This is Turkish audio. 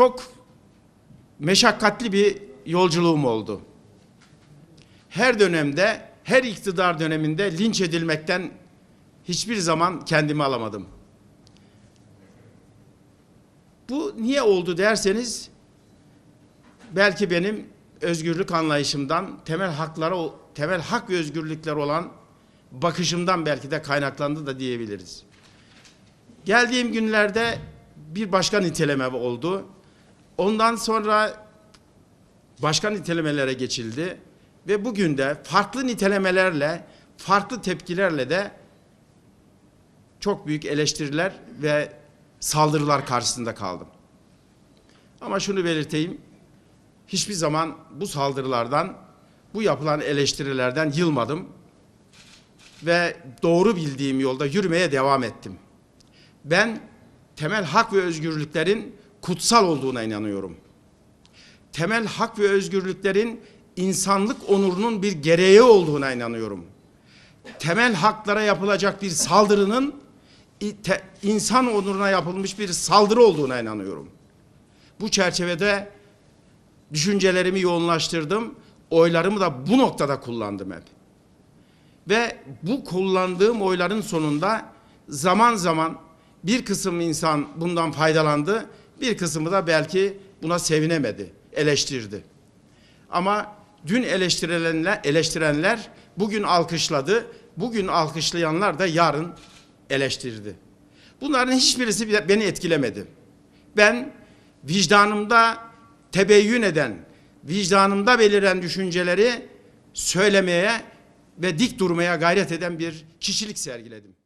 çok meşakkatli bir yolculuğum oldu. Her dönemde, her iktidar döneminde linç edilmekten hiçbir zaman kendimi alamadım. Bu niye oldu derseniz belki benim özgürlük anlayışımdan, temel haklara, temel hak ve özgürlükler olan bakışımdan belki de kaynaklandı da diyebiliriz. Geldiğim günlerde bir başka niteleme oldu. Ondan sonra başka nitelemelere geçildi ve bugün de farklı nitelemelerle, farklı tepkilerle de çok büyük eleştiriler ve saldırılar karşısında kaldım. Ama şunu belirteyim, hiçbir zaman bu saldırılardan, bu yapılan eleştirilerden yılmadım ve doğru bildiğim yolda yürümeye devam ettim. Ben temel hak ve özgürlüklerin kutsal olduğuna inanıyorum. Temel hak ve özgürlüklerin insanlık onurunun bir gereği olduğuna inanıyorum. Temel haklara yapılacak bir saldırının insan onuruna yapılmış bir saldırı olduğuna inanıyorum. Bu çerçevede düşüncelerimi yoğunlaştırdım. Oylarımı da bu noktada kullandım hep. Ve bu kullandığım oyların sonunda zaman zaman bir kısım insan bundan faydalandı, bir kısmı da belki buna sevinemedi, eleştirdi. Ama dün eleştirilenler, eleştirenler bugün alkışladı, bugün alkışlayanlar da yarın eleştirdi. Bunların hiçbirisi beni etkilemedi. Ben vicdanımda tebeyyün eden, vicdanımda beliren düşünceleri söylemeye ve dik durmaya gayret eden bir kişilik sergiledim.